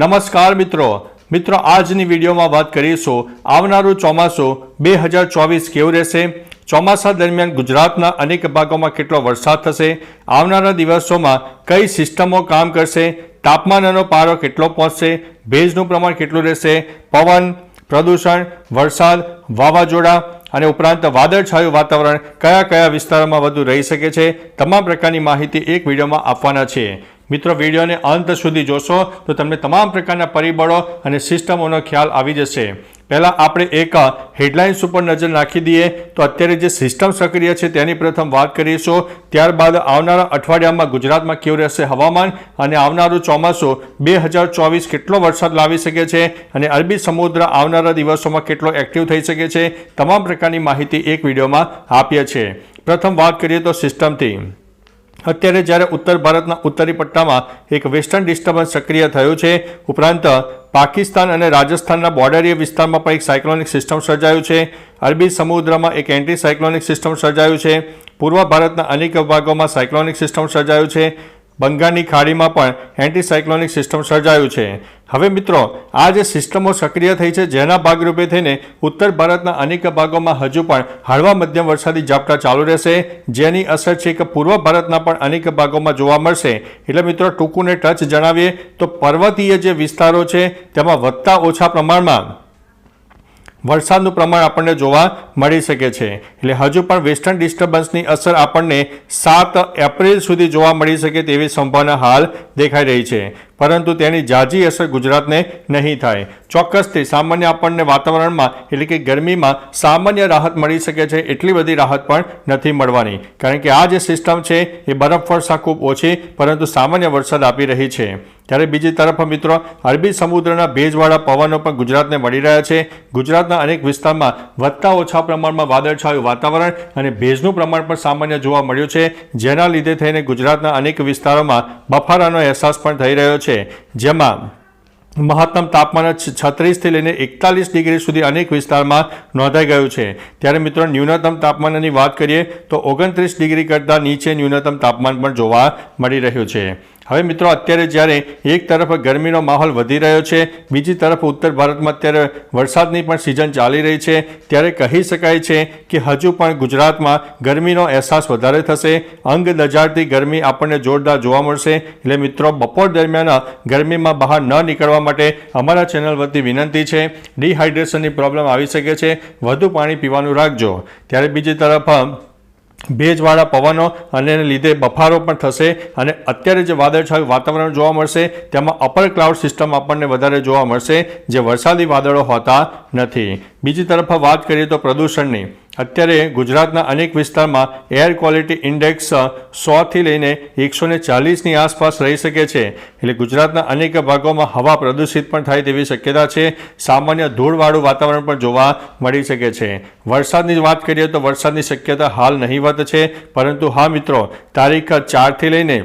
નમસ્કાર મિત્રો. મિત્રો, આજની વિડીયોમાં વાત કરીશું આવનારું ચોમાસું બે હજાર ચોવીસ કેવું રહેશે? ચોમાસા દરમિયાન ગુજરાતના અનેક ભાગોમાં કેટલો વરસાદ થશે? આવનારા દિવસોમાં કઈ સિસ્ટમો કામ કરશે? તાપમાનનો પારો કેટલો પહોંચશે? ભેજનું પ્રમાણ કેટલું રહેશે? પવન, પ્રદૂષણ, વરસાદ, વાવાઝોડા અને ઉપરાંત વાદળછાયું વાતાવરણ કયા કયા વિસ્તારોમાં વધુ રહી શકે છે? તમામ પ્રકારની માહિતી એક વિડીયોમાં આપવાના છે. મિત્રો, વિડીયોને અંત સુધી જોશો તો તમને તમામ પ્રકારના પરિબળો અને સિસ્ટમોનો ખ્યાલ આવી જશે. પહેલાં આપણે એક હેડલાઇન્સ ઉપર નજર નાખી દઈએ. તો અત્યારે જે સિસ્ટમ સક્રિય છે તેની પ્રથમ વાત કરીશું. ત્યારબાદ આવનારા અઠવાડિયામાં ગુજરાતમાં કેવું રહેશે હવામાન? અને આવનારું ચોમાસું બે હજાર ચોવીસ કેટલો વરસાદ લાવી શકે છે? અને અરબી સમુદ્ર આવનારા દિવસોમાં કેટલો એક્ટિવ થઈ શકે છે? તમામ પ્રકારની માહિતી એક વિડીયોમાં આપીએ છીએ. પ્રથમ વાત કરીએ તો સિસ્ટમથી. અત્યારે જ્યારે ઉત્તર ભારતના ઉત્તરી પટ્ટામાં એક વેસ્ટર્ન ડિસ્ટર્બન્સ સક્રિય થયું છે, ઉપરાંત પાકિસ્તાન અને રાજસ્થાનના બોર્ડરીય વિસ્તારમાં પણ એક સાયક્લોનિક સિસ્ટમ સર્જાયું છે. અરબી સમુદ્રમાં એક એન્ટી સાયક્લોનિક સિસ્ટમ સર્જાયું છે. પૂર્વ ભારતના અનેક ભાગોમાં સાયક્લોનિક સિસ્ટમ સર્જાયું છે. બંગાળની ખાડીમાં પણ એન્ટી સાયક્લોનિક સિસ્ટમ સર્જાયું છે. હવે મિત્રો, આ જે સિસ્ટમો સક્રિય થઈ છે, જેના ભાગરૂપે થઈને ઉત્તર ભારતના અનેક ભાગોમાં હજુ પણ હળવા મધ્યમ વરસાદી ઝાપટા ચાલુ રહેશે, જેની અસર છે કે પૂર્વ ભારતના પણ અનેક ભાગોમાં જોવા મળશે. એટલે મિત્રો, ટૂંકુને ટચ જણાવીએ, તો પર્વતીય જે વિસ્તારો છે, તેમાં વધતા ઓછા પ્રમાણમાં વરસાદનું પ્રમાણ આપણને જોવા મળી શકે છે. એટલે હજુ પણ વેસ્ટર્ન ડિસ્ટર્બન્સની અસર આપણને સાત એપ્રિલ સુધી જોવા મળી શકે તેવી સંભાવના હાલ દેખાઈ રહી છે. પરંતુ તેની જાજી અસર ગુજરાતને નહીં થાય. ચોક્કસથી સામાન્ય આપણને વાતાવરણમાં, એટલે કે ગરમીમાં, સામાન્ય રાહત મળી શકે છે, એટલી બધી રાહત પણ નથી મળવાની. કારણ કે આ જે સિસ્ટમ છે, એ બરફવર્ષા ખૂબ ઓછી, પરંતુ સામાન્ય વરસાદ આપી રહી છે. ત્યારે બીજી તરફ મિત્રો, અરબી સમુદ્રના ભેજવાળા પવનો પણ ગુજરાતને મળી રહ્યા છે. ગુજરાતના અનેક વિસ્તારમાં વધતા ઓછા પ્રમાણમાં વાદળછાયું વાતાવરણ અને ભેજનું પ્રમાણ પણ સામાન્ય જોવા મળ્યું છે. જેના લીધે થઈને ગુજરાતના અનેક વિસ્તારોમાં બફારાનો અહેસાસ પણ થઈ રહ્યો છે. જેમાં મહત્તમ તાપમાન છત્રીસથી લઈને એકતાલીસ ડિગ્રી સુધી અનેક વિસ્તારમાં નોંધાઈ ગયું છે. ત્યારે મિત્રો ન્યૂનતમ તાપમાનની વાત કરીએ તો ઓગણત્રીસ ડિગ્રી કરતાં નીચે ન્યૂનતમ તાપમાન પણ જોવા મળી રહ્યું છે. હવે મિત્રો, અત્યારે જ્યારે એક તરફ ગરમીનો માહોલ વધી રહ્યો છે, બીજી તરફ ઉત્તર ભારતમાં અત્યારે વરસાદની પણ સિઝન ચાલી રહી છે, ત્યારે કહી શકાય છે કે હજુ પણ ગુજરાતમાં ગરમીનો અહેસાસ વધારે થશે. અંગ દજાડતી ગરમી આપણને જોરદાર જોવા મળશે. એટલે મિત્રો, બપોર દરમિયાન ગરમીમાં બહાર ન નીકળવા માટે અમારા ચેનલ વતી વિનંતી છે, ડિહાઇડ્રેશનની પ્રોબ્લેમ આવી શકે છે, વધુ પાણી પીવાનું રાખજો. ત્યારે બીજી તરફ ભેજવાળા પવનો અને એને લીધે બફારો પણ થશે અને અત્યારે જે વાદળછાયું વાતાવરણ જોવા મળશે, તેમાં અપર ક્લાઉડ સિસ્ટમ આપણને વધારે જોવા મળશે, જે વરસાદી વાદળો હોતા નથી. બીજી તરફ વાત કરીએ તો પ્રદૂષણની. અત્યારે ગુજરાતના અનેક વિસ્તારમાં એર ક્વોલિટી ઇન્ડેક્સ સોથી લઈને એકસો ને ચાલીસની આસપાસ રહી શકે છે. એટલે ગુજરાતના અનેક ભાગોમાં હવા પ્રદૂષિત પણ થાય તેવી શક્યતા છે. સામાન્ય ધૂળવાળું વાતાવરણ પણ જોવા મળી શકે છે. વરસાદની વાત કરીએ તો વરસાદની શક્યતા હાલ નહીવત છે. પરંતુ હા મિત્રો, તારીખ ચારથી લઈને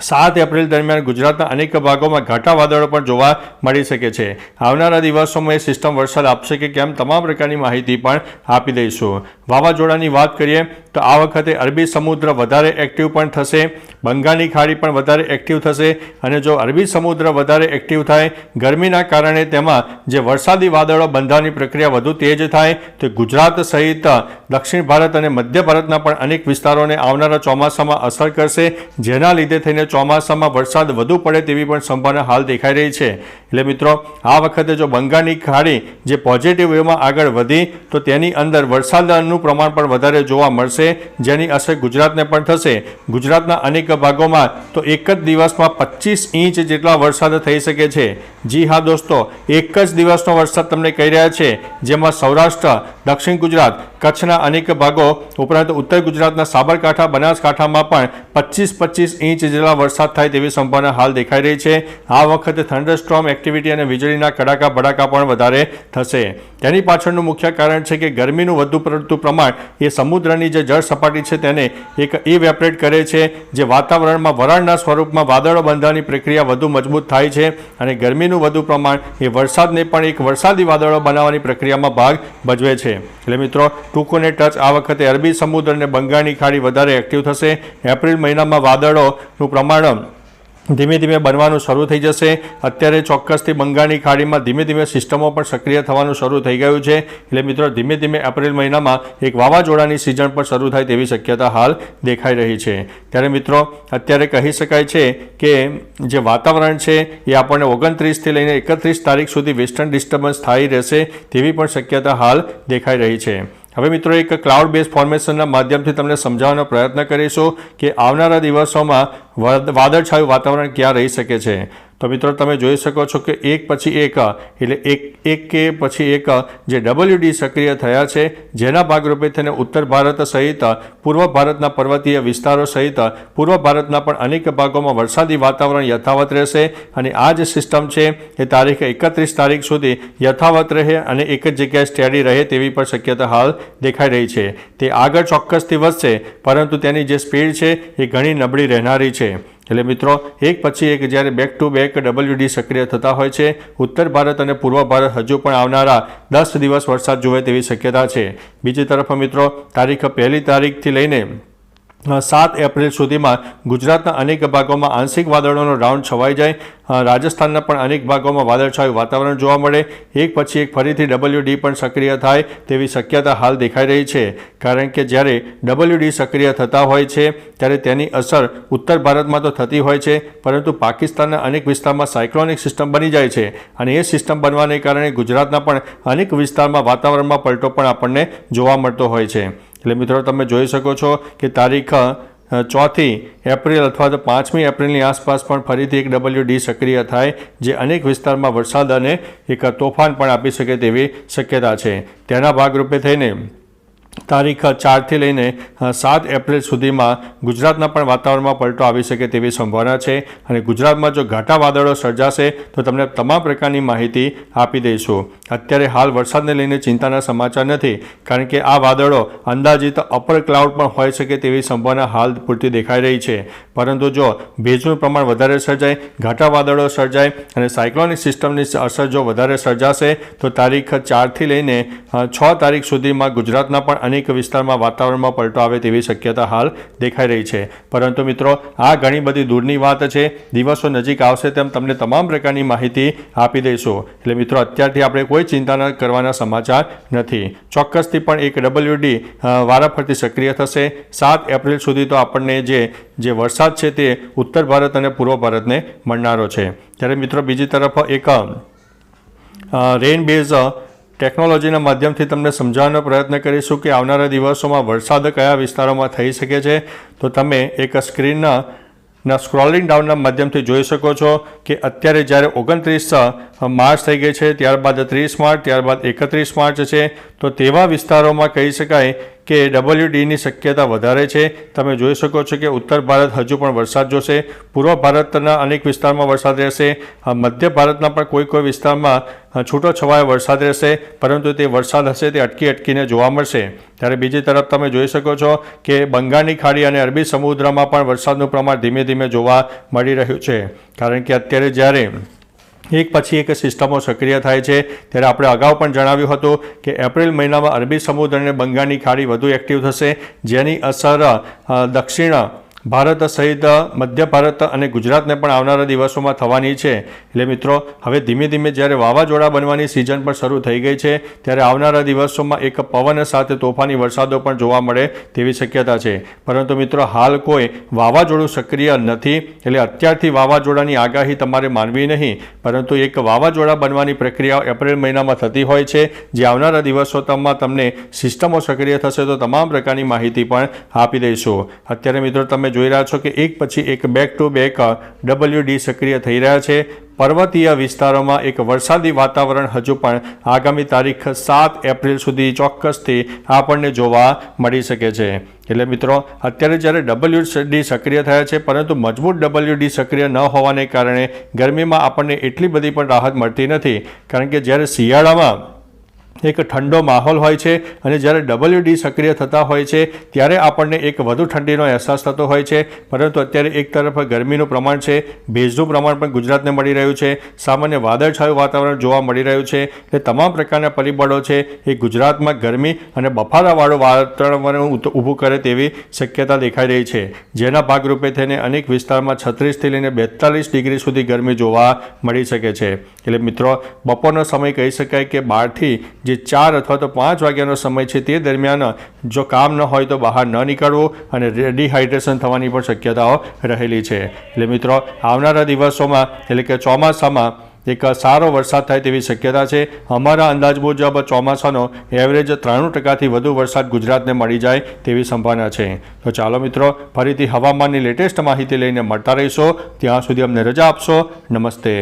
સાત એપ્રિલ દરમિયાન ગુજરાતના અનેક ભાગોમાં ઘાટા વાદળો પણ જોવા મળી શકે છે. આવનારા દિવસોમાં એ સિસ્ટમ વરસાદ આપશે કે કેમ, તમામ પ્રકારની માહિતી પણ આપી દઈશું. વાવાઝોડાની વાત કરીએ તો આ વખતે અરબી સમુદ્ર વધારે એક્ટિવ પણ થશે, બંગાળની ખાડી પણ વધારે એક્ટિવ થશે અને જો અરબી સમુદ્ર વધારે એક્ટિવ થાય, ગરમીના કારણે તેમાં જે વરસાદી વાદળો બંધાવવાની પ્રક્રિયા વધુ તેજ થાય, તો ગુજરાત સહિત દક્ષિણ ભારત અને મધ્ય ભારતના પણ અનેક વિસ્તારોને આવનારા ચોમાસામાં અસર કરશે, જેના લીધે થઈને ચોમાસામાં વરસાદ વધુ પડે તેવી પણ સંભાવના હાલ દેખાઈ રહી છે. એટલે મિત્રો, આ વખતે જો બંગાળની ખાડી જે પોઝિટિવ વેમાં આગળ વધી, તો તેની અંદર વરસાદનું પ્રમાણ પણ વધારે જોવા મળશે, જેની અસર ગુજરાતને પણ થશે. ગુજરાતના અનેક ભાગોમાં તો એક જ દિવસમાં પચીસ ઇંચ જેટલા વરસાદ થઈ શકે છે. જી હા દોસ્તો, એક જ દિવસનો વરસાદ તમને કહી રહ્યા છે, જેમાં સૌરાષ્ટ્ર, દક્ષિણ ગુજરાત, કચ્છના અનેક ભાગો, ઉપરાંત ઉત્તર ગુજરાતના સાબરકાંઠા, બનાસકાંઠામાં પણ પચીસ પચીસ ઇંચ જેટલા વરસાદ થાય તેવી સંભાવના હાલ દેખાઈ રહી છે. આ વખતે થંડરસ્ટ્રોમ એક્ટિવિટી અને વીજળીના કડાકા ભડાકા પણ વધારે થશે. તેની પાછળનું મુખ્ય કારણ છે કે ગરમીનું વધુ પડતું પ્રમાણ એ સમુદ્રની જે જળ સપાટી છે તેને એક ઇવેપરેટ કરે છે, જે વાતાવરણમાં વરાળના સ્વરૂપમાં વાદળો બંધવાની પ્રક્રિયા વધુ મજબૂત થાય છે અને ગરમીનું વધુ પ્રમાણ એ વરસાદને પણ એક વરસાદી વાદળો બનાવવાની પ્રક્રિયામાં ભાગ ભજવે છે. એટલે મિત્રો, ટૂંકોને ટચ, આ વખતે અરબી સમુદ્ર અને બંગાળની ખાડી વધારે એક્ટિવ થશે. એપ્રિલ મહિનામાં વાદળોનું પ્રમાણ ધીમે ધીમે બનવાનું શરૂ થઈ જશે. અત્યારે ચોક્કસથી બંગાળની ખાડીમાં ધીમે ધીમે સિસ્ટમો પણ સક્રિય થવાનું શરૂ થઈ ગયું છે. એટલે મિત્રો, ધીમે ધીમે એપ્રિલ મહિનામાં એક વાવાઝોડાની સિઝન પણ શરૂ થાય તેવી શક્યતા હાલ દેખાઈ રહી છે. ત્યારે મિત્રો, અત્યારે કહી શકાય છે કે જે વાતાવરણ છે એ આપણને ઓગણત્રીસથી લઈને એકત્રીસ તારીખ સુધી વેસ્ટર્ન ડિસ્ટર્બન્સ થઈ રહેશે તેવી પણ શક્યતા હાલ દેખાઈ રહી છે. હવે મિત્રો, એક ક્લાઉડ બેઝ ફોર્મેશનના માધ્યમથી તમને સમજાવવાનો પ્રયત્ન કરીશું કે આવનારા દિવસોમાં વાદળછાયું વાતાવરણ ક્યાં રહી શકે છે. તો મિત્રો તમે જોઈ શકો છો કે એક પછી એક, એટલે એક એક કે પછી એક, જે ડબલ્યુડી સક્રિય થયા છે, જેના ભાગરૂપે તેને ઉત્તર ભારત સહિત, પૂર્વ ભારતના પર્વતીય વિસ્તારો સહિત, પૂર્વ ભારતના પણ અનેક ભાગોમાં વરસાદી વાતાવરણ યથાવત રહેશે અને આ જે સિસ્ટમ છે, એ તારીખ એકત્રીસ તારીખ સુધી યથાવત રહે અને એક જ જગ્યાએ સ્ટેડી રહે તેવી પણ શક્યતા હાલ દેખાઈ રહી છે. તે આગળ ચોક્કસથી વધશે, પરંતુ તેની જે સ્પીડ છે, એ ઘણી નબળી રહેનારી છે. એટલે મિત્રો, એક પછી એક જ્યારે બેક ટુ બેક ડબલ્યુડી સક્રિય થતા હોય છે, ઉત્તર ભારત અને પૂર્વ ભારત હજુ પણ આવનારા દસ દિવસ વરસાદ જોવે તેવી શક્યતા છે. બીજી તરફ મિત્રો, તારીખ પહેલી તારીખથી લઈને સાત એપ્રિલ સુધીમાં ગુજરાતના અનેક ભાગોમાં આંશિક વાદળોનો રાઉન્ડ છવાઈ જાય. રાજસ્થાનના પણ અનેક ભાગોમાં વાદળછાયું વાતાવરણ જોવા મળે. એક પછી એક ફરીથી ડબલ્યુડી પણ સક્રિય થાય તેવી શક્યતા હાલ દેખાઈ રહી છે. કારણ કે જ્યારે ડબલ્યુડી સક્રિય થતા હોય છે, ત્યારે તેની અસર ઉત્તર ભારતમાં તો થતી હોય છે, પરંતુ પાકિસ્તાનના અનેક વિસ્તારમાં સાયક્લોનિક સિસ્ટમ બની જાય છે અને એ સિસ્ટમ બનવાને કારણે ગુજરાતના પણ અનેક વિસ્તારમાં વાતાવરણમાં પલટો પણ આપણને જોવા મળતો હોય છે. એટલે મિત્રો તમે જોઈ શકો છો કે તારીખ ચોથી એપ્રિલ અથવા તો પાંચમી એપ્રિલની આસપાસ પણ ફરીથી એક ડબલ્યુ ડી સક્રિય થાય, જે અનેક વિસ્તારમાં વરસાદ અને એક તોફાન પણ આપી શકે તેવી શક્યતા છે. તેના ભાગરૂપે થઈને તારીખ ચારથી લઈને સાત એપ્રિલ સુધીમાં ગુજરાતના પણ વાતાવરણમાં પલટો આવી શકે તેવી સંભાવના છે. અને ગુજરાતમાં જો ઘાટા વાદળો સર્જાશે, તો તમને તમામ પ્રકારની માહિતી આપી દઈશું. અત્યારે હાલ વરસાદને લઈને ચિંતાના સમાચાર નથી, કારણ કે આ વાદળો અંદાજિત અપર ક્લાઉડ પણ હોઈ શકે તેવી સંભાવના હાલ પૂરતી દેખાઈ રહી છે. પરંતુ જો ભેજનું પ્રમાણ વધારે સર્જાય, ઘાટા વાદળો સર્જાય અને સાયક્લોનિક સિસ્ટમની અસર જો વધારે સર્જાશે, તો તારીખ ચારથી લઈને છ તારીખ સુધીમાં ગુજરાતના પણ અનેક વિસ્તારમાં વાતાવરણમાં પલટો આવે તેવી શક્યતા હાલ દેખાઈ રહી છે. પરંતુ મિત્રો, આ ઘણી બધી દૂરની વાત છે. દિવસો નજીક આવશે તેમ તમને તમામ પ્રકારની માહિતી આપી દઈશું. એટલે મિત્રો, અત્યારથી આપણે કોઈ ચિંતા કરવાના સમાચાર નથી. ચોક્કસથી પણ એક ડબલ્યુડી વારાફરતી સક્રિય થશે. સાત એપ્રિલ સુધી તો આપણને જે જે વરસાદ છે તે ઉત્તર ભારત અને પૂર્વ ભારતને મળનારો છે. ત્યારે મિત્રો, બીજી તરફ એક રેન બેઝ ટેકનોલોજીના માધ્યમથી તમને સમજાવવાનો પ્રયત્ન કરીશું કે આવનારા દિવસોમાં વરસાદ કયા વિસ્તારોમાં થઈ શકે છે. તો તમે એક સ્ક્રીનના ના સ્ક્રોલિંગ ડાઉનના માધ્યમથી જોઈ શકો છો કે અત્યારે જ્યારે ઓગણત્રીસ માર્ચ થઈ ગઈ છે, ત્યારબાદ ત્રીસ માર્ચ, ત્યારબાદ એકત્રીસ માર્ચ છે. તો તેવા વિસ્તારોમાં કહી શકાય કે ડબલ્યુડીની શક્યતા વધારે છે. તમે જોઈ શકો છો કે ઉત્તર ભારત હજુ પણ વરસાદ જોશે. પૂર્વ ભારતના અનેક વિસ્તારમાં વરસાદ રહેશે. મધ્ય ભારતના પણ કોઈ કોઈ વિસ્તારમાં છૂટો છવાયો વરસાદ રહેશે. પરંતુ તે વરસાદ હશે તે અટકી અટકીને જોવા મળશે. ત્યારે બીજી તરફ તમે જોઈ શકો છો કે બંગાળની ખાડી અને અરબી સમુદ્રમાં પણ વરસાદનું પ્રમાણ ધીમે ધીમે જોવા મળી રહ્યું છે. કારણ કે અત્યારે જ્યારે એક પછી એક સિસ્ટમો સક્રિય થાય છે. ત્યારે આપણે અગાઉ પણ જણાવ્યું હતું કે એપ્રિલ મહિનામાં અરબી સમુદ્ર અને બંગાળની ખાડી વધુ એક્ટિવ થશે. જેની અસર દક્ષિણ ભારત સહિત મધ્ય ભારત અને ગુજરાતને પણ આવનારા દિવસોમાં થવાની છે. એટલે મિત્રો, હવે ધીમે ધીમે જ્યારે વાવાઝોડા બનવાની સિઝન પણ શરૂ થઈ ગઈ છે, ત્યારે આવનારા દિવસોમાં એક પવન સાથે તોફાની વરસાદો પણ જોવા મળે તેવી શક્યતા છે. પરંતુ મિત્રો, હાલ કોઈ વાવાઝોડું સક્રિય નથી, એટલે અત્યારથી વાવાઝોડાની આગાહી તમારે માનવી નહીં. પરંતુ એક વાવાઝોડા બનવાની પ્રક્રિયા એપ્રિલ મહિનામાં થતી હોય છે, જે આવનારા દિવસોમાં તમને સિસ્ટમો સક્રિય થશે તો તમામ પ્રકારની માહિતી પણ આપી દઈશું. અત્યારે મિત્રો, તમે જોઈ રહ્યા છો કે એક પછી એક બેક ટુ બેક ડબલ્યુડી સક્રિય થઈ રહ્યા છે. પર્વતીય વિસ્તારોમાં એક વરસાદી વાતાવરણ હજુ પણ આગામી તારીખ સાત એપ્રિલ સુધી ચોક્કસથી આપણને જોવા મળી શકે છે. એટલે મિત્રો, અત્યારે જ્યારે ડબલ્યુ ડી સક્રિય થયા છે, પરંતુ મજબૂત ડબલ્યુ ડી સક્રિય ન હોવાને કારણે ગરમીમાં આપણને એટલી બધી પણ રાહત મળતી નથી. કારણ કે જ્યારે શિયાળામાં એક ઠંડો માહોલ હોય છે અને જ્યારે ડબલ્યુ ડી સક્રિય થતા હોય છે, ત્યારે આપણને એક વધુ ઠંડીનો અહેસાસ થતો હોય છે. પરંતુ અત્યારે એક તરફ ગરમીનું પ્રમાણ છે, ભેજનું પ્રમાણ પણ ગુજરાતને મળી રહ્યું છે. સામાન્ય વાદળછાયું વાતાવરણ જોવા મળી રહ્યું છે. એટલે તમામ પ્રકારના પરિબળો છે, એ ગુજરાતમાં ગરમી અને બફારાવાળું વાતાવરણ ઊભું કરે તેવી શક્યતા દેખાઈ રહી છે. જેના ભાગરૂપે થઈને અનેક વિસ્તારમાં છત્રીસથી લઈને બેતાલીસ ડિગ્રી સુધી ગરમી જોવા મળી શકે છે. એટલે મિત્રો, બપોરનો સમય કહી શકાય કે બારથી જે ચાર અથવા તો પાંચ વાગ્યાનો સમય છે તે દરમિયાન જો કામ ન હોય તો બહાર ન નીકળવું અને ડિહાઇડ્રેશન થવાની પણ શક્યતાઓ રહેલી છે. એટલે મિત્રો, આવનારા દિવસોમાં, એટલે કે ચોમાસામાં એક સારો વરસાદ થાય તેવી શક્યતા છે. અમારા અંદાજ મુજબ ચોમાસાનો એવરેજ ત્રાણું ટકાથી વધુ વરસાદ ગુજરાતને મળી જાય તેવી સંભાવના છે. તો ચાલો મિત્રો, ફરીથી હવામાનની લેટેસ્ટ માહિતી લઈને મળતા રહીશો. ત્યાં સુધી અમને રજા આપશો. નમસ્તે.